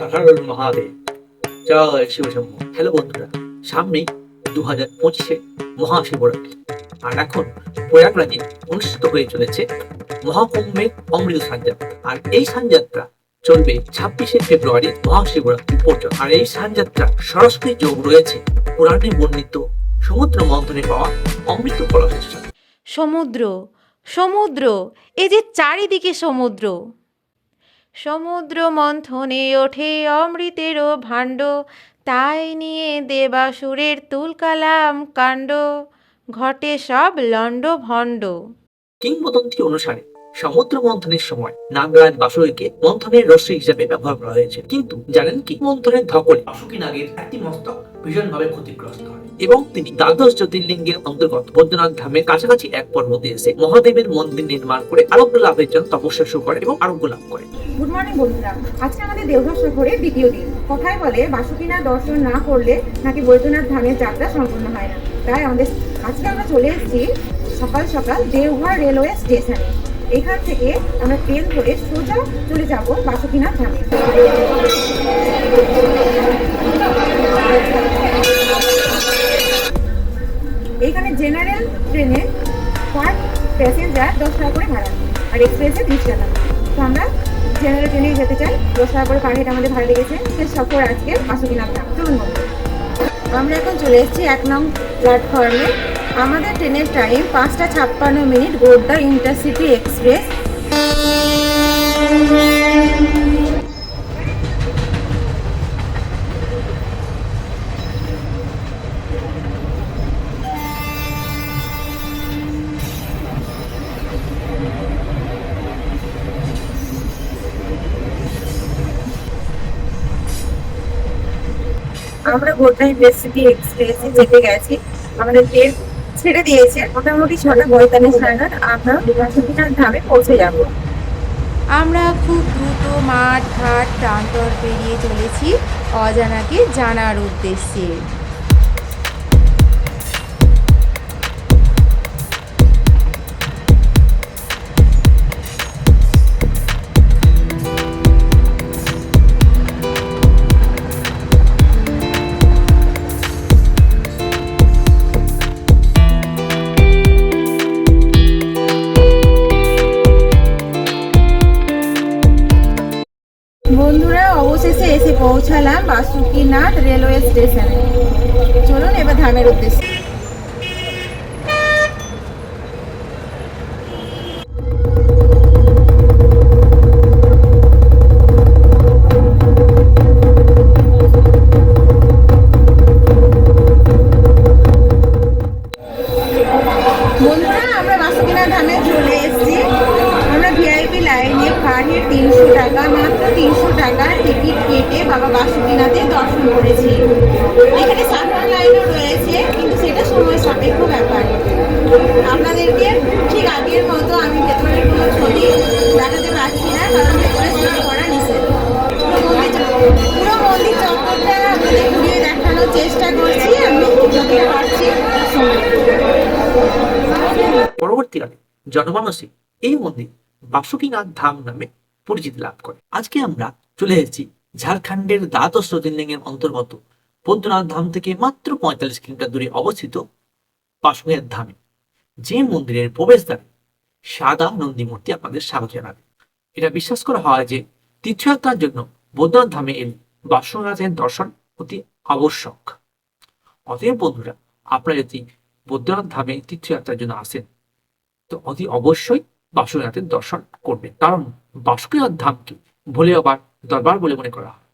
মহাদেব। জয় শিবশম্ভ hello বন্ধুরা, সামনেই দু হাজার পঁচিশে মহাশিবরাত্রি। আর এখন প্রয়াগরাজে অনুষ্ঠিত হয়ে চলেছে মহাকুম্ভের অমৃত সানযাত্রা। আর এই সানযাত্রা চলবে ছাব্বিশে ফেব্রুয়ারি মহাশিবরাত্রি পর্যন্ত। আর এই সানযাত্রা সরাসরি যোগ রয়েছে পুরাণে বর্ণিত সমুদ্র মন্থনে পাওয়া অমৃত কলসের সমুদ্র সমুদ্র এ যে চারিদিকে সমুদ্র। সমুদ্র মন্থনে ওঠে অমৃতেরও ভাণ্ড। তাই নিয়ে দেবাসুরের তুলকালাম কাণ্ড। ঘটে সব লণ্ড ভণ্ড কিংবদন্তি অনুসারে সমুদ্র মন্থনের সময় নাগরাজ বাসুরীকে মন্থনের রশ্মি হিসেবে ব্যবহার করা হয়েছে। কিন্তু জানেন কি? মন্থনের ধকলে বাসুকি নাগের একটি মস্তক ভীষণভাবে ক্ষতিগ্রস্ত হয়। এবং তিনি দ্বাদশ জ্যোতির্লিঙ্গের অন্তর্গত বৈদ্যনাথ ধামের কাছাকাছি এক পর্বতে এসে মহাদেবের মন্দির নির্মাণ করে আরোগ্য লাভের জন্য তপস্যা শুরু করে এবং আরোগ্য লাভ করে। গুড মর্নিং বন্ধুরা। আজকে আমাদের দেওঘর সফরের দ্বিতীয় দিন। কথায় বলে বাসুকিনাথ দর্শন না করলে নাকি বৈদ্যনাথ ধামের যাত্রা সম্পূর্ণ হয় না। তাই আমাদের, আজকে আমরা চলে এসেছি সকাল সকাল দেওঘর রেলওয়ে স্টেশনে। এখান থেকে আমরা ট্রেন ধরে সোজা চলে যাব বাসুকিনাথ ধামে। এখানে জেনারেল ট্রেনে পার প্যাসেঞ্জার দশ টাকা করে ভাড়া, আর এক্সপ্রেসে তিরিশ টাকা। তো আমরা জেনারেল ট্রেনেই যেতে চাই, দশ টাকা করে পার আমাদের ভাড়া লেগেছে। সে সফর আজকে বাসুকিনাথ ধাম। চলুন আমরা এখন চলে এসেছি এক নং প্ল্যাটফর্মে আমাদের ট্রেনের টাইম পাঁচটা ছাপ্পান্ন মিনিট গোড্ডা ইন্টারসিটি এক্সপ্রেস। আমরা গোড্ডা ইন্টারসিটি এক্সপ্রেসে যেতে গেছি। আমাদের ট্রেন ছেড়ে দিয়েছে। মোটামুটি ছটা পঁয়তাল্লিশ নাগাদ আমরা বাসুকিনাথ ধামে পৌঁছে যাব। আমরা খুব দ্রুত মাঠ, ঘাট, প্রান্তর পেরিয়ে চলেছি অজানাকে জানার উদ্দেশ্যে। বাসুকিনাথ রেলওয়ে স্টেশনে। চলুন এবার ধামের উদ্দেশ্যে। এখানে সাধারণ লাইনও রয়েছে, কিন্তু সেটা সময় সাপেক্ষ ব্যাপার। আপনাদেরকে ঠিক আগের মতো আমি ভেতরের কোনো ছবি দেখাতে পারছি না, কারণ ভেতরে ছবি করা নিষেধ। পুরো মন্দির চত্বরটা আপনাদের ঘুরিয়ে দেখানোর চেষ্টা করছি, আমি যতটা পারছি। পরবর্তীকালে জনমানসে এই মন্দির বাসুকীনাথ ধাম নামে পরিচিতি লাভ করে। আজকে আমরা চলে এসেছি ঝাড়খণ্ডের দ্বাদশ জ্যোতির্লিঙ্গের অন্তর্গত বৈদ্যনাথ ধাম থেকে মাত্র পঁয়তাল্লিশ কিলোমিটার দূরে অবস্থিত বাসুকীনাথ ধামে। যে মন্দিরের প্রবেশদ্বারে সাদা নন্দী মূর্তি আপনাদের স্বাগত জানাবে। এটা বিশ্বাস করা হয় যে তীর্থযাত্রার জন্য বৈদ্যনাথ ধামে এলে বাসুনাথের দর্শন অতি আবশ্যক। অতএব বন্ধুরা, আপনারা যদি বৈদ্যনাথ ধামে তীর্থযাত্রার জন্য আসেন, তো অতি অবশ্যই বাসুনাথের দর্শন করবেন। কারণ বাসুকীনাথ ধামকে ভোলে আবার দরবার বলে মনে করা হয়।